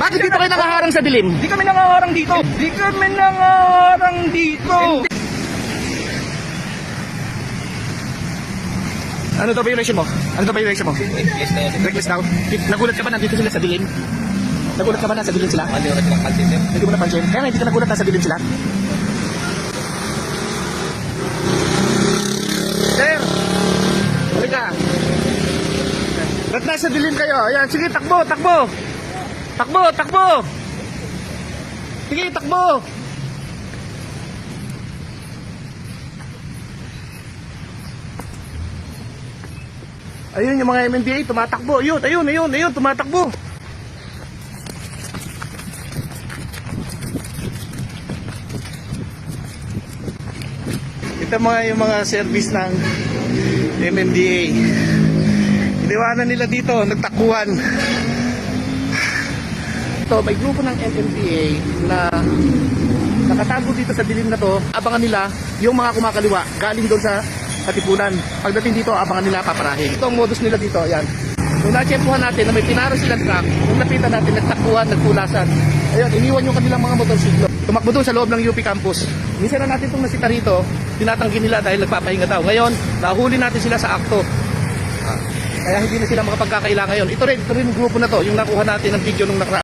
Bakit dito kayo nakaharang sa dilim? Di kami nangaharang dito. Di kami nangaharang dito. Ano to violation mo? Ano to violation mo? Reckless daw. Nagulat ka ba nandito sila sa dilim? Nagulat ka ba nasa dilim sila? Hindi mo napansin. Kaya nga hindi ka nagulat nasa dilim sila. Sir! Halika. Ba't nasa dilim kayo? Ayan, sige, takbo, takbo. Takbo, takbo. Sige, takbo. Ayun yung mga MMDA, tumatakbo. Ayun, ayun, ayun, ayun, tumatakbo. Ito mga yung mga service ng MMDA. Iniwanan nila dito, nagtakuhan. Ito, may grupo ng MMDA na nakatago dito sa dilim na to. Abangan nila yung mga kumakaliwa galing doon sa katipunan. Pagdating dito, abangan nila paparahin. Ito ang modus nila dito, ayan. Nung natsyempuhan natin na may pinaro silang truck, nung napitan natin, nagtakbuhan, nagpulasan. Ayun, iniwan yung kanilang mga motorsiklo. Tumakbo doon sa loob ng UP campus. Minsan na natin itong nasita rito, tinatanggi nila dahil nagpapahinga daw. Ngayon, nahuli natin sila sa akto. Ah, Kaya hindi na sila makapagkakaila ngayon. Ito rin, ito rin yung grupo na to, yung nakuha natin ng video nung nakaraan.